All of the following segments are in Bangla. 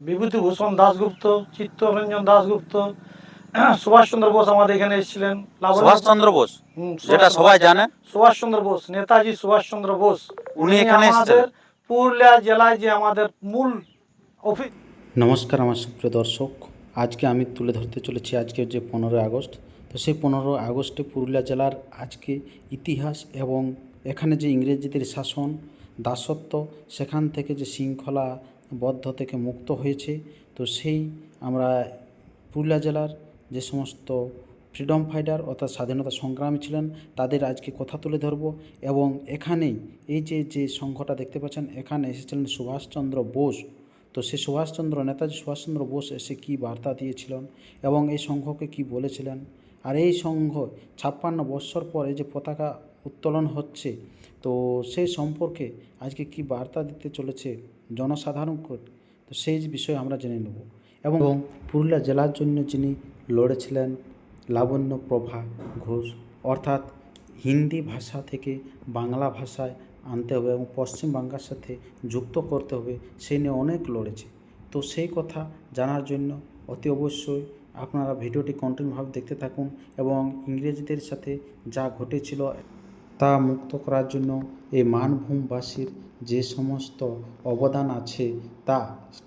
বিভূতিভূষণ দাশগুপ্ত চিত্তরঞ্জন দাশগুপ্ত সুভাষচন্দ্র বোস আমাদের এখানে এসেছিলেন। সুভাষচন্দ্র বোস? যেটা সবাই জানে। সুভাষচন্দ্র বোস নেতাজি সুভাষচন্দ্র বোস। উনি এখানে আমাদের এসেছেন পুরুলিয়া জেলায় যে আমাদের মূল অফিস। নমস্কার আমার সুপ্রিয় দর্শক। আজকে আমি তুলে ধরতে চলেছি আজকে যে পনেরোই আগস্ট। তো সেই পনেরোই আগস্টে পুরুলিয়া জেলার আজকে ইতিহাস এবং এখানে যে ইংরেজিদের শাসন দাসত্ব সেখান থেকে যে শৃঙ্খলাবদ্ধ থেকে মুক্ত হয়েছে। তো সেই আমরা পুরুলিয়া জেলার যে সমস্ত ফ্রিডম ফাইটার অর্থাৎ স্বাধীনতা সংগ্রামী ছিলেন, তাদের আজকে কথা তুলে ধরব এবং এখানেই এই যে যে সংঘটা দেখতে পাচ্ছেন, এখানে এসেছিলেন সুভাষচন্দ্র বোস। তো সে সুভাষচন্দ্র, নেতাজি সুভাষচন্দ্র বোস এসে কী বার্তা দিয়েছিলেন এবং এই সংঘকে কি বলেছিলেন? আর এই সংঘ ছাপ্পান্ন বৎসর পর যে পতাকা উত্তোলন হচ্ছে, তো সেই সম্পর্কে আজকে কি বার্তা দিতে চলেছে? জনসাধারণকে তো সেই বিষয়ে আমরা জেনে নেব। এবং পুরুলিয়া জেলার জন্য যিনি লড়েছিলেন লাবণ্য প্রভা ঘোষ অর্থাৎ হিন্দি ভাষা থেকে বাংলা ভাষায় আনতে হবে এবং পশ্চিম বাংলার সাথে যুক্ত করতে হবে সেই নিয়ে অনেক লড়েছে। তো সেই কথা জানার জন্য অতি অবশ্যই আপনারা ভিডিওটি কন্টিনিউভাবে দেখতে থাকুন এবং ইংরেজদের সাথে যা ঘটেছিল তা মুক্ত করার জন্য এই মানভূমবাসীর যে সমস্ত অবদান আছে তা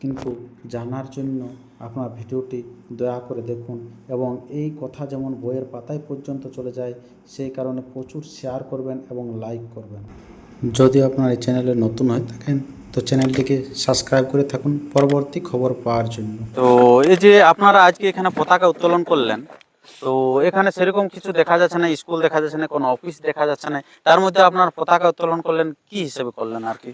কিন্তু জানার জন্য আপনার ভিডিওটি দয়া করে দেখুন এবং এই কথা যেমন বইয়ের পাতায় পর্যন্ত চলে যায়, সেই কারণে প্রচুর শেয়ার করবেন এবং লাইক করবেন। যদি আপনার এই চ্যানেলে নতুন হয়ে থাকেন, তো চ্যানেলটিকে সাবস্ক্রাইব করে থাকুন পরবর্তী খবর পাওয়ার জন্য। তো এই যে আপনারা আজকে এখানে পতাকা উত্তোলন করলেন তো এখানে সেরকম কিছু দেখা যাচ্ছে না স্কুল দেখা যাচ্ছে না কোনো অফিস দেখা যাচ্ছে না। তার মধ্যে আপনার পতাকা উত্তোলন করলেন কি হিসেবে করলেন আর কি?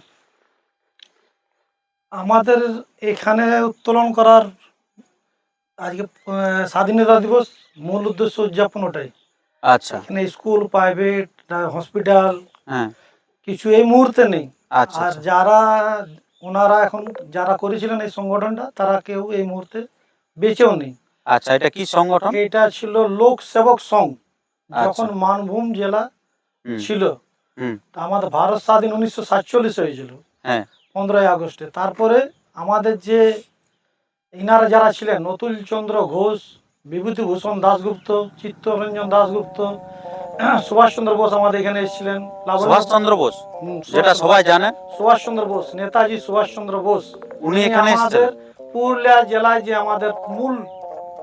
আমাদের এখানে উত্তোলন করার আজকে স্বাধীনতা দিবস মূল উদ্দেশ্য উদযাপন ওটাই। আচ্ছা। এখানে স্কুল প্রাইভেট হসপিটাল হ্যাঁ। কিছু এই মুহূর্তে নেই। আচ্ছা আর আচ্ছা। যারা ওনারা এখন যারা করেছিলেন এই সংগঠনটা তারা কেউ এই মুহূর্তে বেঁচেও নেই। আচ্ছা এটা কি সংগঠন? এটা ছিল লোক সেবক সংঘ যখন আচ্ছা। মানভূম জেলা ছিল আমাদের ভারত স্বাধীন উনিশশো সাতচল্লিশ হয়েছিল হ্যাঁ। পনেরোই আগস্টে। তারপরে আমাদের যে ইনারা যারা ছিলেন অতুল চন্দ্র ঘোষ বিভূতিভূষণ দাশগুপ্ত চিত্তরঞ্জন দাশগুপ্ত সুভাষচন্দ্র বোস আমাদের এখানে এসেছিলেন। লাবণ্য- সুভাষচন্দ্র বোস। যেটা সবাই জানে। সুভাষচন্দ্র বোস নেতাজি সুভাষচন্দ্র বোস। উনি এখানে আমাদের পুরুলিয়া জেলায় যে আমাদের মূল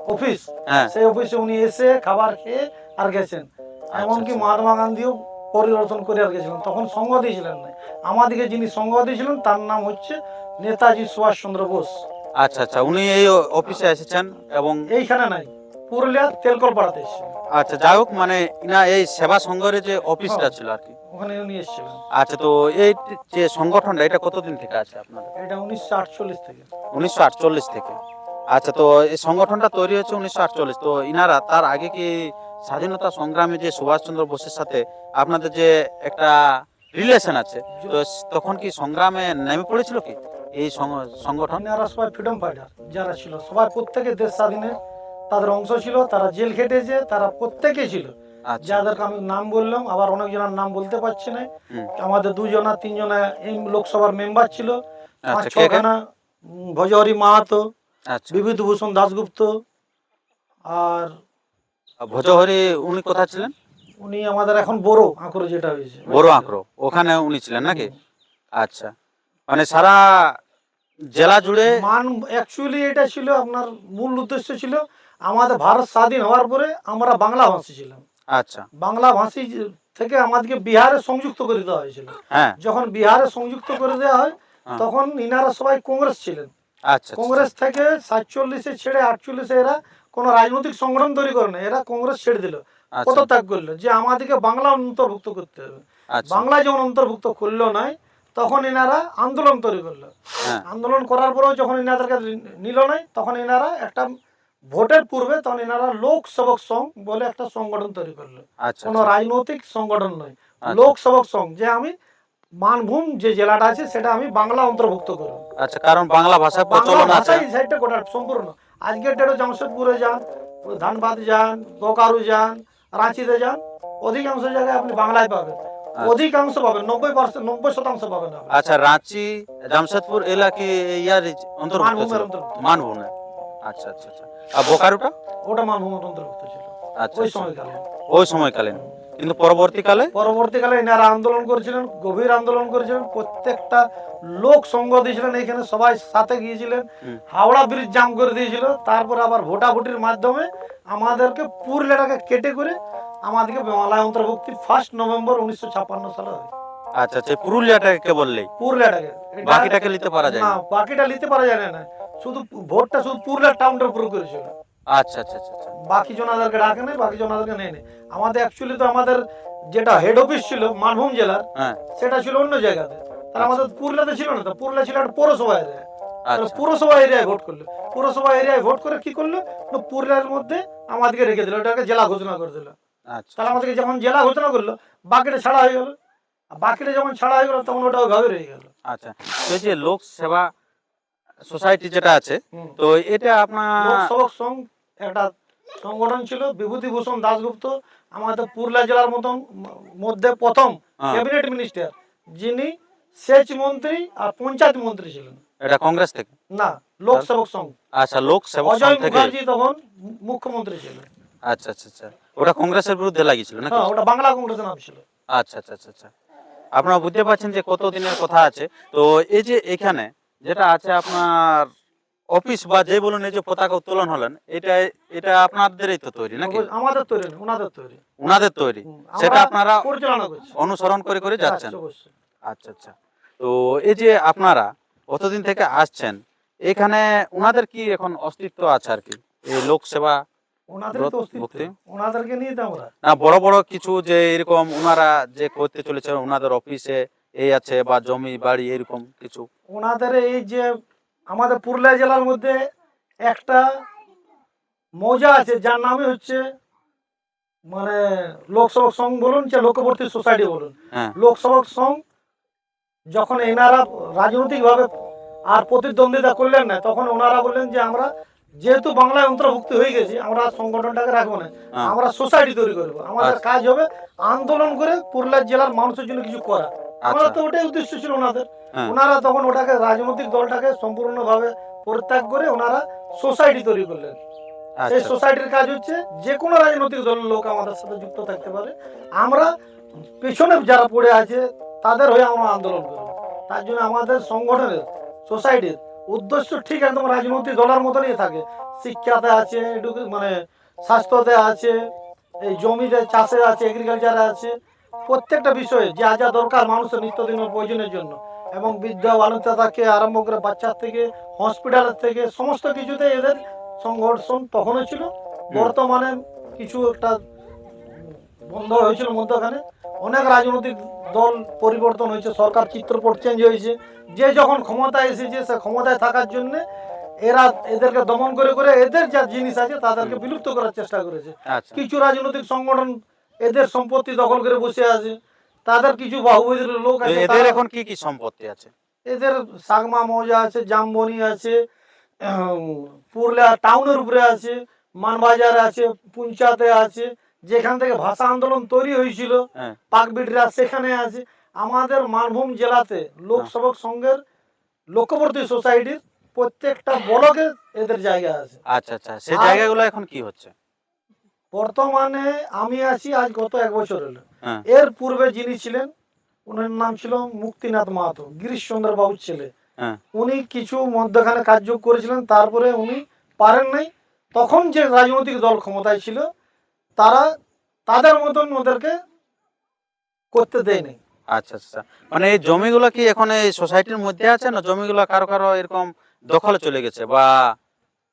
অফিস। হ্যাঁ। সেই অফিসে উনি এসে খাবার খেয়ে আর গেছেন। এমনকি আচ্ছা। মহাত্মা গান্ধীও পরিদর্শন করে আর গেছিলেন। তখন সঙ্গ দিয়েছিলেন না। আমাদেরকে যিনি সঙ্গ দিয়েছিলেন তার নাম হচ্ছে নেতাজি সুভাষচন্দ্র বোস। আচ্ছা আচ্ছা। উনি এই অফিসে এসেছেন এবং এইখানে নাই পুরুলিয়ার তেলকল পাড়াতে এসেছিলেন। আচ্ছা যাই হোক মানে না এই সেবা সংঘের যে অফিসটা ছিল আর কি। ওখানে উনি এসেছিলেন। আচ্ছা তো এই যে সংগঠনটা এটা কতদিন থেকে আছে আপনাদের? এটা উনিশশো আটচল্লিশ থেকে। উনিশশো আটচল্লিশ থেকে। আচ্ছা তো এই সংগঠনটা তৈরি হয়েছে উনিশশো আটচল্লিশ। তো ইনারা তার আগে কি স্বাধীনতা সংগ্রামে যে সুভাষচন্দ্র বোসের সাথে আপনাদের যে একটা রিলেশন আছে তো তখন কি সংগ্রামে নেমে পড়েছিল কি এই সংগঠন? এনারা সবাই ফ্রিডম ফাইটার যারা ছিল। সবাই প্রত্যেকে দেশ স্বাধীনে তাদের অংশ ছিল তারা জেল খেটেছে তারা প্রত্যেকে ছিল। আচ্ছা। যাদেরকে আমি নাম বললাম আবার অনেকজনের নাম বলতে পারছি না। আমাদের দুজনা তিনজনা এই লোকসভার মেম্বার ছিল। পাঁচ আচ্ছা ছখানা ভজহরি মাহাতো বিভূতিভূষণ দাশগুপ্ত আর ভজহরি উনি কোথায় ছিলেন? উনি আমাদের এখন বড় আঁকড়ো যেটা হয়েছে। বড় আঁকড়ো। ওখানে উনি ছিলেন নাকি? আচ্ছা। মানে সারা জেলা জুড়ে মান অ্যাকচুয়ালি এটা ছিল আপনার মূল উদ্দেশ্য ছিল আমাদের ভারত স্বাধীন হওয়ার পরে আমরা বাংলা ভাষী ছিলাম। আচ্ছা। বাংলা ভাষী থেকে আমাদেরকে বিহারে সংযুক্ত করে দেওয়া হয়েছিল। হ্যাঁ। যখন বিহারে সংযুক্ত করে দেওয়া হয় হ্যাঁ। তখন ইনারা সবাই কংগ্রেস ছিলেন। আচ্ছা আচ্ছা। কংগ্রেস থেকে সাতচল্লিশে ছেড়ে আটচল্লিশে এরা কোনো রাজনৈতিক সংগঠন তৈরি করে না এরা কংগ্রেস ছেড়ে দিল আচ্ছা পদত্যাগ করল যে আমাদেরকে বাংলা অন্তর্ভুক্ত করতে হবে আচ্ছা বাংলা যখন অন্তর্ভুক্ত করল নাই তখন এনারা আন্দোলন তৈরি করল হ্যাঁ আন্দোলন করার পরেও যখন এনাদেরকে নিল নাই তখন এনারা একটা ভোটের পূর্বে তখন এনারা লোক সেবক সংঘ বলে একটা সংগঠন তৈরি করল কোনো। রাজনৈতিক সংগঠন নয়। লোক সেবক সংঘ যে আমি মানভূম যে জেলাটা আছে সেটা আমি বাংলা অন্তর্ভুক্ত করব। আচ্ছা কারণ বাংলা বাংলা প্রচলন আছে। ভাষাই সাইডটা গোটা সম্পূর্ণ। আজকের ডেটে জামশেদপুরে যান ধানবাদ যান বোকারু যান রাঁচিতে যান অধিকাংশ জায়গায় আপনি বাংলায় পাবেন। অধিকাংশ পাবেন নব্বই পার্সেন্ট নব্বই শতাংশ পাবেন আচ্ছা রাঁচি জামশেদপুর এলা কি ইয়ার অন্তর্ভুক্ত মানভূম ছিল আচ্ছা আচ্ছা আচ্ছা। আর বোকারোটা? ওটা মানভূমের অন্তর্ভুক্ত ছিল। আচ্ছা ওই আচ্ছা। সময়কালে। ওই সময়কালীন। কিন্তু পরবর্তীকালে? পরবর্তীকালে এনারা আন্দোলন করেছিলেন গভীর আন্দোলন করেছিলেন প্রত্যেকটা লোক সঙ্গ দিয়েছিলেন এখানে সবাই সাথে গিয়েছিলেন হাওড়া ব্রিজ জাম করে দিয়েছিল তারপর আবার ভোটাভুটির মাধ্যমে আমাদেরকে পুরুলিয়াটাকে কেটে করে আমাদেরকে বাংলায় অন্তর্ভুক্তি ফার্স্ট নভেম্বর উনিশশো ছাপ্পান্ন সালে হয়। আচ্ছা আচ্ছা পুরুলিয়াটাকে বললেই পুরুলিয়াটাকে। বাকিটাকে নিতে পারা যায় না। না বাকিটা নিতে পারা যায় না। শুধু ভোটটা শুধু পুরুলিয়া টাউনটার উপর করেছিল। আচ্ছা আচ্ছা আচ্ছা আচ্ছা। বাকি জনাদেরকে ডাকে নেই বাকি জনাদেরকে নেই। নেই আমাদের অ্যাকচুয়ালি তো আমাদের যেটা হেড অফিস ছিল মানভূম জেলার হ্যাঁ। সেটা ছিল অন্য জায়গাতে। তাহলে আমাদের পুরুলিয়াতে ছিল না তো? পুরুলিয়া ছিল একটা পৌরসভা এরিয়া আচ্ছা। পুরসভা এরিয়ায় ভোট করল। পুরসভা এরিয়ায় ভোট করে কি করল? পুরুলিয়ার মধ্যে আমাদেরকে রেখে দিল ওটাকে জেলা ঘোষণা করে দিল। আচ্ছা। তাহলে আমাদেরকে যখন জেলা ঘোষণা করল বাকিটা ছাড়া হয়ে গেল। বাকিটা যখন ছাড়া হয়ে গেল তখন ওটা ওইভাবে রয়ে গেল। আচ্ছা। এই যে লোক সেবা সোসাইটি যেটা আছে তো এটা আপনার লোকসভক সংঘ একটা সংগঠন ছিল বিভূতিভূষণ দাশগুপ্ত আমাদের পুরুলিয়া জেলার মতন মধ্যে প্রথম হ্যাঁ। ক্যাবিনেট মিনিস্টার যিনি সেচ মন্ত্রী আর পঞ্চায়েত মন্ত্রী ছিলেন। এটা কংগ্রেস থেকে? না লোকসেবক সংঘ। আচ্ছা লোক সেবক অজয় মুখার্জি তখন মুখ্যমন্ত্রী ছিলেন। আচ্ছা আচ্ছা আচ্ছা। ওটা কংগ্রেসের বিরুদ্ধে লাগিয়েছিল নাকি? হ্যাঁ ওটা বাংলা কংগ্রেসের নাম ছিল। আচ্ছা আচ্ছা আচ্ছা আচ্ছা। আপনারা বুঝতে পারছেন যে কত দিনের কথা আছে। তো এই যে এখানে যেটা আছে আপনার অফিস বা যে বলুন এই যে পতাকা উত্তোলন হলেন এটা এটা আপনাদেরই তো তৈরি নাকি? আমাদের তৈরি না ওনাদের তৈরি। ওনাদের তৈরি। সেটা আপনারা অনুসরণ করে করে যাচ্ছেন। আচ্ছা, আচ্ছা। তো এই যে আপনারা কতদিন থেকে আসছেন এখানে ওনাদের কি এখন অস্তিত্ব আছে আর কি? এই লোক সেবা ওনাদের তো অস্তিত্ব। ভক্তি? ওনাদেরকে নিয়ে আমরা। না বড় বড় কিছু যে এরকম ওনারা যে করতে চলেছে ওনাদের অফিসে এই আছে বা জমি বাড়ি এরকম কিছু। ওনাদের এই যে আমাদের পুরুলিয়া জেলার মধ্যে একটা মৌজা আছে যার নামে হচ্ছে মানে লোকসভা সংঘ বলুন যে লোকবর্তী সোসাইটি বলুন হ্যাঁ লোকসভা সংঘ যখন এনারা রাজনৈতিকভাবে আর প্রতিদ্বন্দ্বিতা করলেন না তখন ওনারা বললেন যে আমরা যেহেতু বাংলায় অন্তর্ভুক্ত হয়ে গেছি আমরা সংগঠনটাকে রাখব না হ্যাঁ। আমরা সোসাইটি তৈরি করব আমাদের আচ্ছা। কাজ হবে আন্দোলন করে পুরুলিয়া জেলার মানুষের জন্য কিছু করা আমরা আচ্ছা। তো ওটাই উদ্দেশ্য ছিল ওনাদের। হ্যাঁ। ওনারা তখন ওটাকে রাজনৈতিক দলটাকে সম্পূর্ণভাবে পরিত্যাগ করে ওনারা সোসাইটি তৈরি করলেন। সেই আচ্ছা সোসাইটির কাজ হচ্ছে যে কোনো রাজনৈতিক দলের লোক আমাদের সাথে যুক্ত থাকতে পারে। আমরা পেছনে যারা পড়ে আছে তাদের হয়ে আমরা আন্দোলন করব। তার জন্য আমাদের সংগঠনের সোসাইটির উদ্দেশ্য ঠিক একদম রাজনৈতিক দলের মতনই থাকে। শিক্ষাতে আছে মানে স্বাস্থ্যতে আছে এই জমিতে চাষে আছে এগ্রিকালচারে আছে। প্রত্যেকটা বিষয়ে যা যা দরকার মানুষের নিত্যদিনের প্রয়োজনের জন্য। এবং বৃদ্ধ বালুতা থেকে আরম্ভ করে বাচ্চার থেকে হসপিটালের থেকে সমস্ত কিছুতে এদের সংগঠন তখনও ছিল। বর্তমানে কিছু একটা বন্ধ হয়েছিল মধ্যখানে। অনেক রাজনৈতিক দল পরিবর্তন হয়েছে সরকার চিত্রপট চেঞ্জ হয়েছে। যে যখন ক্ষমতায় এসেছে সে ক্ষমতায় থাকার জন্যে এরা এদেরকে দমন করে করে এদের যা জিনিস আছে তাদেরকে বিলুপ্ত করার চেষ্টা করেছে। আচ্ছা। কিছু রাজনৈতিক সংগঠন এদের সম্পত্তি দখল করে বসে আছে। তাদের কিছু বাহুবলীর লোক আছে এদের এখন কি কি সম্পত্তি আছে? এদের সাগমা মৌজা আছে জামবনি আছে পুরুলিয়া টাউনের উপরে আছে মানবাজার আছে পুঞ্চাতে আছে যেখান থেকে ভাষা আন্দোলন তৈরি হয়েছিল হ্যাঁ। পাকবিটরা সেখানে আছে। আমাদের মানভূম জেলাতে লোকসভক সংঘের লোকবর্তী সোসাইটির প্রত্যেকটা ব্লকে এদের জায়গা আছে। আচ্ছা আচ্ছা। সেই জায়গাগুলো এখন কি হচ্ছে? বর্তমানে আমি আছি আজ গত এক বছর হলো হ্যাঁ। এর পূর্বে যিনি ছিলেন ওনার নাম ছিল মুক্তিনাথ মাহাতো গিরিশচন্দ্র বাবুর ছেলে। হ্যাঁ। উনি কিছু মধ্যখানে কার্য করেছিলেন তারপরে উনি পারেন নাই। তখন যে রাজনৈতিক দল ক্ষমতায় ছিল তারা তাদের মতন ওদেরকে করতে দেয়নি আচ্ছা আচ্ছা। মানে এই জমিগুলো কি এখন এই সোসাইটির মধ্যে আছে না জমিগুলো কারও কারও এরকম দখলে চলে গেছে বা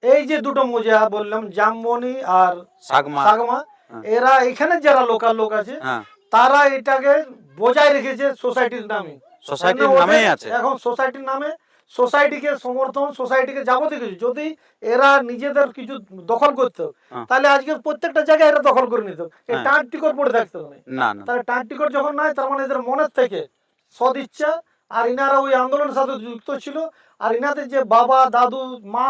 এই যে দুটো মৌজা বললাম জামবনি আর সাগমা। সাগমা হ্যাঁ। এরা এখানে যারা লোকাল লোক আছে হ্যাঁ। তারা এটাকে বজায় রেখেছে সোসাইটির নামে। সোসাইটির নামেই আছে। এখন সোসাইটির নামে সোসাইটিকে সমর্থন সোসাইটিকে যাবতীয় কিছু। যদি এরা নিজেদের কিছু দখল করতো হ্যাঁ। তাহলে আজকে প্রত্যেকটা জায়গায় এরা দখল করে নিত। এই। টাঁট টিকট পড়ে থাকতো না। তাহলে টাঁট টিকট যখন নাই তার মানে এদের মনের থেকে সদিচ্ছা। আর ইনারা ওই আন্দোলনের সাথে যুক্ত ছিল। আর ইনাদের যে বাবা দাদু মা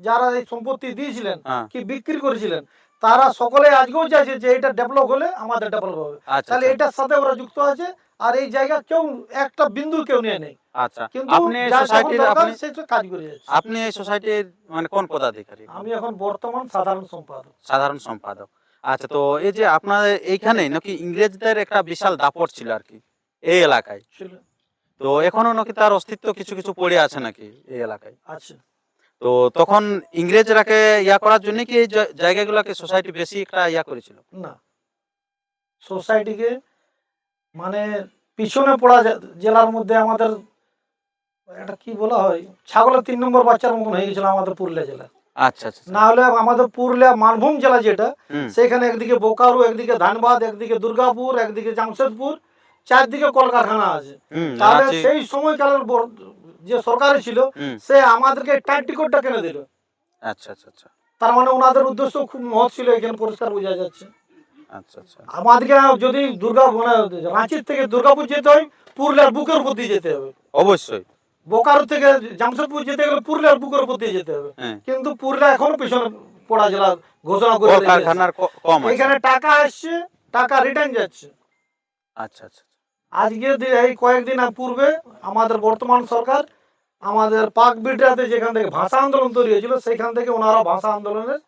যারা এই সম্পত্তি দিয়েছিলেন হ্যাঁ। কি বিক্রি করেছিলেন তারা সকলে আজকেও চাইছে যে এটা ডেভেলপ হলে আমাদের ডেভেলপ হবে। আচ্ছা তাহলে আচ্ছা। এটার সাথে ওরা যুক্ত আছে আর এই জায়গা কেউ একটা বিন্দু কেউ নিয়ে নেই। আচ্ছা আপনি এই যার যখন সোসাইটির আপনি কাজ করে যাচ্ছে। আপনি এই সোসাইটির মানে কোন পদাধিকারী? আমি এখন বর্তমান সাধারণ সম্পাদক। সাধারণ সম্পাদক। আচ্ছা তো এই যে আপনাদের এইখানে নাকি ইংরেজদের একটা বিশাল দাপট ছিল আর কি এই এলাকায়। ছিল। তো এখনও নাকি তার অস্তিত্ব কিছু কিছু পড়ে আছে নাকি এই এলাকায়? আছে। তো তখন ইংরেজরাকে ইয়া করার জন্য কি জায়গাগুলোকে সোসাইটি বেশি একটা ইয়া করেছিল? না। সোসাইটিকে মানে পিছনে পড়া জেলার মধ্যে আমাদের এটা কি বলা হয় ছাগলের তিন নম্বর বাচ্চার মতন হয়ে গেছিল আমাদের পুরুলিয়া জেলা আচ্ছা আচ্ছা না হলে আমাদের পুরুলিয়া মানভূম জেলা যেটা সেখানে একদিকে বোকারো একদিকে ধানবাদ একদিকে দুর্গাপুর একদিকে জামশেদপুর চারদিকে কলকারখানা আছে। তাহলে সেই সময়কালের যে সরকারি ছিল সে আমাদেরকে টাইট টিকটটা কিনে দিল। আচ্ছা আচ্ছা আচ্ছা। তার মানে ওনাদের উদ্দেশ্য খুব মহৎ ছিল এখানে পরিষ্কার বোঝা যাচ্ছে। আচ্ছা আচ্ছা। আমাদেরকে যদি দুর্গা মানে রাঁচির থেকে দুর্গাপুর যেতে হয় পুরুলিয়ার বুকের উপর দিয়ে যেতে হবে। অবশ্যই। বোকারো থেকে জামশেদপুর যেতে গেলে পুরুলিয়ার বুকের উপর দিয়ে যেতে হবে। হ্যাঁ। কিন্তু পুরুলিয়া এখনও পিছনে পড়া জেলা ঘোষণা করে রেখেছে। কম এখানে টাকা আসছে টাকা রিটার্ন যাচ্ছে। আচ্ছা আচ্ছা আজকে এই কয়েকদিন পূর্বে আমাদের বর্তমান সরকার আমাদের পাক বিডরাতে যেখান থেকে ভাষা আন্দোলন তৈরি হয়েছিল সেখান থেকে ওনারা ভাষা আন্দোলনের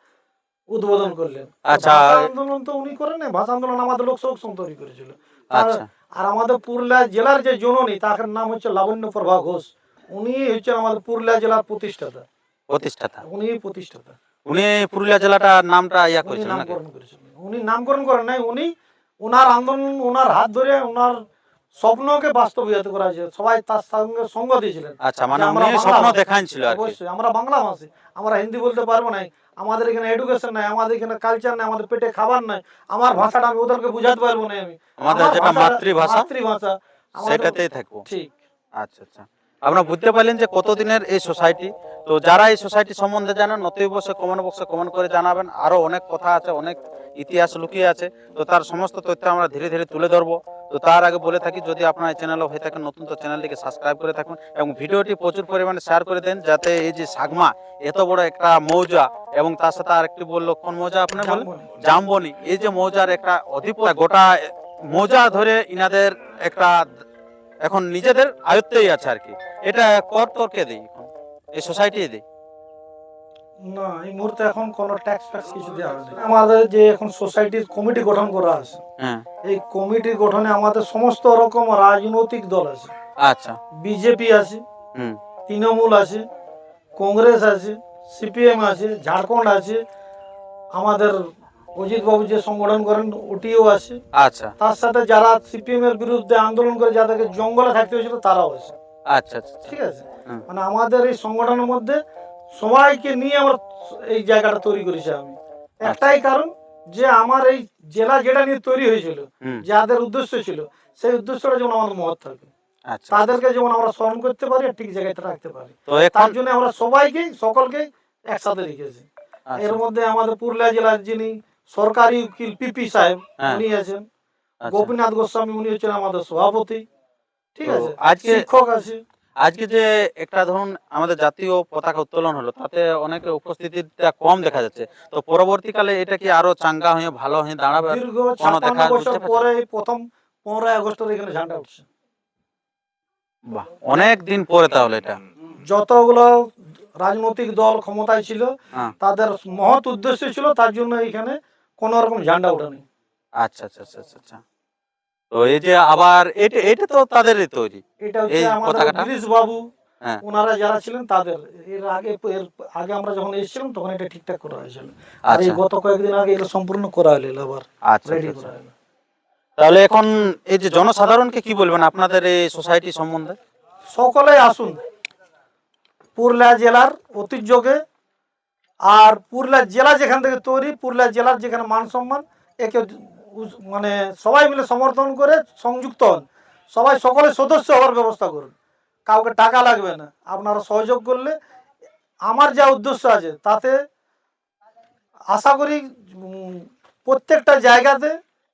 উদ্বোধন করলেন। আচ্ছা। আন্দোলন তো উনি করেন ভাষা আন্দোলন আমাদের লোক সংগঠন তৈরি করেছিল। আর- আচ্ছা। আমাদের পুরুলিয়া জেলার যে জননী তার নাম হচ্ছে লাবণ্য প্রভা ঘোষ। উনি হচ্ছেন আমাদের পুরুলিয়া জেলার প্রতিষ্ঠাতা। প্রতিষ্ঠাতা। উনি প্রতিষ্ঠাতা। উনি পুরুলিয়া জেলাটার নামটা ইয়া নাকি? নামকরণ করেছিলেন। উনি নামকরণ করেন নাই উনি ওনার আন্দোলন ওনার হাত ধরে ওনার স্বপ্নকে বাস্তবায়িত করা হয়েছে সবাই তার সঙ্গে সঙ্গ দিয়েছিলেন। আচ্ছা মানে উনি স্বপ্ন। দেখাচ্ছিল অবশ্যই আমরা বাংলা ভাষী। আমরা হিন্দি বলতে পারব না আমাদের এখানে এডুকেশন নাই আমাদের এখানে কালচার নাই আমাদের পেটে খাবার নাই। আমার ভাষাটা আমি ওদেরকে বুঝাতে পারব না আমি। আমাদের যেটা মাতৃভাষা মাতৃভাষা সেটাতেই থাকব। ঠিক। আচ্ছা আচ্ছা। আপনারা বুঝতে পারলেন যে কতদিনের এই সোসাইটি তো যারা এই সোসাইটি সম্বন্ধে জানেন নতুন বসে কমেন্ট বক্সে কমেন্ট করে জানাবেন। আরও অনেক কথা আছে অনেক ইতিহাস লুকিয়ে আছে তো তার সমস্ত তথ্য আমরা ধীরে ধীরে তুলে ধরবো। তো তার আগে বলে থাকি যদি আপনার এই চ্যানেল হয়ে থাকেন নতুন তো চ্যানেলটিকে সাবস্ক্রাইব করে থাকুন এবং ভিডিওটি প্রচুর পরিমাণে শেয়ার করে দেন যাতে এই যে সাগমা এত বড় একটা মৌজা এবং তার সাথে আরেকটি বলল কোন মৌজা আপনি বলেন? জামবনি। জামবনি। এই যে মৌজার একটা অধিপতি গোটা মৌজা ধরে ইনাদের একটা এখন নিজেদের আয়ত্তেই আছে আর কি। এটা কর তরকে দিই এখন এই সোসাইটি দিই। না এই মুহূর্তে এখন কোনো ট্যাক্স ফ্যাক্স কিছু দেওয়া হয়নি। আমাদের যে এখন সোসাইটির কমিটি গঠন করা আছে হ্যাঁ। এই কমিটি গঠনে আমাদের সমস্ত রকম রাজনৈতিক দল আছে। আচ্ছা। বিজেপি আছে হুম। তৃণমূল আছে কংগ্রেস আছে সিপিএম আছে ঝাড়খণ্ড আছে আমাদের অজিত বাবু যে সংগঠন করেন ওটিও আছে। আচ্ছা। তার সাথে যারা সিপিএম এর বিরুদ্ধে আন্দোলন করে যাদেরকে জঙ্গলে থাকতে হয়েছিল তারাও আছে। আচ্ছা আচ্ছা আচ্ছা। ঠিক আছে? মানে আমাদের এই সংগঠনের মধ্যে সবাইকে নিয়ে আমরা এই জায়গাটা তৈরি করেছি আমি। একটাই কারণ যে আমার এই জেলা যেটা নিয়ে তৈরি হয়েছিল যাদের উদ্দেশ্য ছিল সেই উদ্দেশ্যটা যেমন আমাদের মহৎ থাকে। আচ্ছা। তাদেরকে যেমন আমরা স্মরণ করতে পারি ঠিক জায়গাতে রাখতে পারি। তার জন্য আমরা সবাইকে সকলকে একসাথে রেখেছি। আচ্ছা, এর মধ্যে আমাদের পুরুলিয়া জেলার যিনি সরকারি উকিল পিপি সাহেব হ্যাঁ। উনি আছেন। আচ্ছা। গোপীনাথ গোস্বামী উনি হচ্ছেন আমাদের সভাপতি। ঠিক আছে? আজকে- শিক্ষক আছে। আজকে যে একটা ধরুন আমাদের জাতীয় পতাকা উত্তোলন হলো তাতে অনেকে উপস্থিতিটা কম দেখা যাচ্ছে। তো পরবর্তীকালে এটা কি আরও চাঙ্গা হয়ে ভালো হয়ে দাঁড়াবে? দীর্ঘ ছাপ্পান্ন বছর পরে প্রথম পনেরোই আগস্টের এখানে ঝান্ডা উঠছে। বাহ অনেক দিন পরে তাহলে এটা। যতগুলো রাজনৈতিক দল ক্ষমতায় ছিল হ্যাঁ। তাদের মহৎ উদ্দেশ্য ছিল তার জন্য এখানে কোন রকম ঝান্ডা ওঠেনি। আচ্ছা আচ্ছা আচ্ছা আচ্ছা আচ্ছা। তো এই যে আবার এটা এটা তো তাদেরই তৈরি। এটা হচ্ছে এই আমাদের পতাকাটা? গিরিশ বাবু। ওনারা যারা ছিলেন তাদের এর আগে এর আগে আমরা যখন এসেছিলাম তখন এটা ঠিকঠাক করা হয়েছিল। আর এই গত কয়েকদিন আগে এটা সম্পূর্ণ করা হলো আবার আচ্ছা রেডি করা। হলো। তাহলে এখন এই যে জনসাধারণকে কি বলবেন আপনাদের এই সোসাইটি সম্বন্ধে? সকলেই আসুন। পুরুলিয়া জেলার ঐতিহ্যকে আর পুরুলিয়া জেলা যেখান থেকে তৈরি পুরুলিয়া জেলার যেখানে মান সম্মান একে মানে সবাই মিলে সমর্থন করে সংযুক্ত হন। সবাই সকলে সদস্য হওয়ার ব্যবস্থা করুন। কাউকে টাকা লাগবে না। আপনারা সহযোগ করলে আমার যা উদ্দেশ্য আছে, তাতে আশা করি প্রত্যেকটা জায়গাতে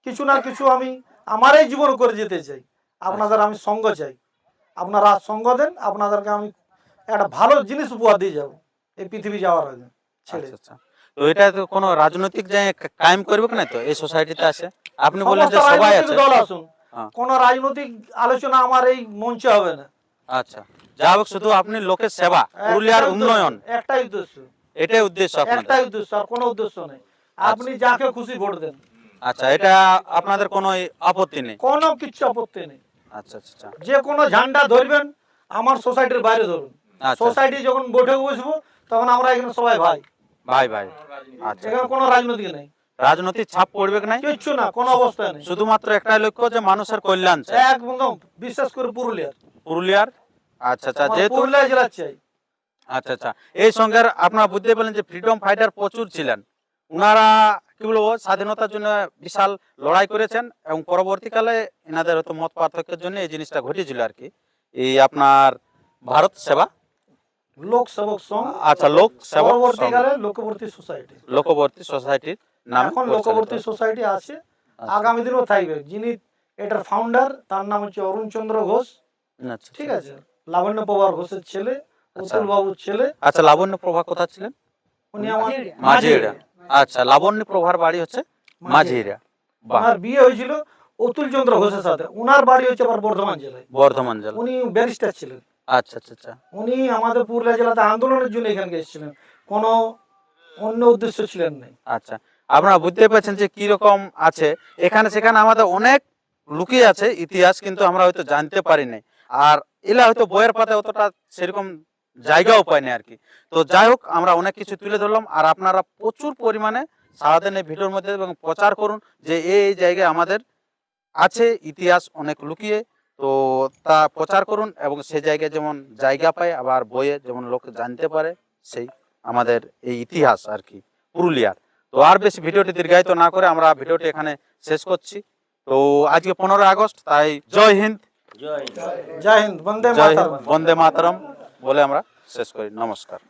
কিছু না কিছু আমি আমারই জীবন করে যেতে চাই। আপনাদের আমি সঙ্গ চাই। আপনারা সঙ্গ দেন, আপনাদেরকে আমি একটা ভালো জিনিস উপহার দিয়ে যাব। এই পৃথিবী যাওয়ার আগে। ছেড়ে। আচ্ছা আচ্ছা। তো এটা তো কোনো রাজনৈতিক যে কায়েম করবে না তো? এই সোসাইটিতে আছে আপনি বললেন যে সবাই আছে। দল আসুন। হ্যাঁ। রাজনৈতিক আলোচনা আমার এই মঞ্চে হবে না। আচ্ছা। যা হোক শুধু আপনি লোকের সেবা পুরুলিয়ার উন্নয়ন। একটাই উদ্দেশ্য। এটাই উদ্দেশ্য একটাই উদ্দেশ্য আর কোনো উদ্দেশ্য নেই। আপনি যাকে খুশি ভোট দেন। আচ্ছা এটা আপনাদের কোনো আপত্তি নেই? কোনো কিচ্ছু আপত্তি নেই। আচ্ছা আচ্ছা আচ্ছা। যে কোনো ঝান্ডা ধরবেন আমার সোসাইটির বাইরে ধরুন। আচ্ছা। সোসাইটি যখন বৈঠক বসবো তখন আমরা এখানে সবাই ভাই। ভাই ভাই। আচ্ছা। এখানে কোনো রাজনৈতিক নেই। রাজনৈতিক ছাপ পড়বে কি নাই? কিচ্ছু না কোনো অবস্থা নেই। শুধুমাত্র একটাই লক্ষ্য যে মানুষের কল্যাণ চাই একদম বিশেষ করে পুরুলিয়ার। পুরুলিয়ার? আচ্ছা আচ্ছা যেহেতু পুরুলিয়া জেলার চাই। আচ্ছা আচ্ছা। এই সঙ্গে আপনারা বুঝতে পারলেন যে ফ্রিডম ফাইটার প্রচুর ছিলেন। ওনারা কি বলব স্বাধীনতার জন্য বিশাল লড়াই করেছেন এবং পরবর্তীকালে এনাদের হয়তো মত পার্থক্যের জন্য এই জিনিসটা ঘটেছিল আর কি। এই আপনার ভারত সেবা। লোক সেবক সংঘ আচ্ছা লোক সেবা পরবর্তীকালে লোকবর্তী সোসাইটি। লোকবর্তী সোসাইটির নামে এখন লোকবর্তী সোসাইটি আছে। আচ্ছা, আগামী দিনেও থাকবে। যিনি এটার ফাউন্ডার তার নাম হচ্ছে অরুণ চন্দ্র ঘোষ। আচ্ছা, ঠিক আছে? লাবণ্য প্রভার ঘোষের ছেলে অতুল বাবুর ছেলে। আচ্ছা লাবণ্য প্রভা কোথা ছিলেন? উনি আমার মাঝিরা আচ্ছা লাবণ্য প্রভার বাড়ি হচ্ছে মাঝিরা ওনার বিয়ে হয়েছিল অতুল চন্দ্র ঘোষের সাথে। ওনার বাড়ি হচ্ছে আবার বর্ধমান জেলায়। বর্ধমান জেলা উনি ব্যারিস্টার ছিলেন। আচ্ছা আচ্ছা আচ্ছা। উনি আমাদের পুরুলিয়া জেলাতে আন্দোলনের জন্য এখানে এসেছিলেন। কোনো অন্য উদ্দেশ্য ছিলেন নাই। আচ্ছা। আপনারা বুঝতে পারছেন যে কি রকম আছে। এখানে সেখানে আমাদের অনেক লুকিয়ে আছে ইতিহাস কিন্তু আমরা হয়তো জানতে পারি নাই। আর এলা হয়তো বইয়ের পাতায় অতটা সেরকম জায়গাও পাইনি আর কি। তো যাই হোক আমরা অনেক কিছু তুলে ধরলাম। আর আপনারা প্রচুর পরিমাণে সারাদিন এই ভিডিওর মধ্যে এবং প্রচার করুন যে এই জায়গায় আমাদের আছে ইতিহাস অনেক লুকিয়ে। তো তা প্রচার করুন এবং সে জায়গায় যেমন জায়গা পায় আবার বইয়ে যেমন লোক জানতে পারে সেই আমাদের এই ইতিহাস আর কি পুরুলিয়ার। তো আর বেশি ভিডিওটি দীর্ঘায়িত না করে আমরা ভিডিওটি এখানে শেষ করছি। তো আজকে পনেরোই আগস্ট তাই জয় হিন্দ। জয় হিন্দ। বন্দে জয় মাতারম। হিন্দ বন্দে মাতরম বলে আমরা শেষ করি। নমস্কার।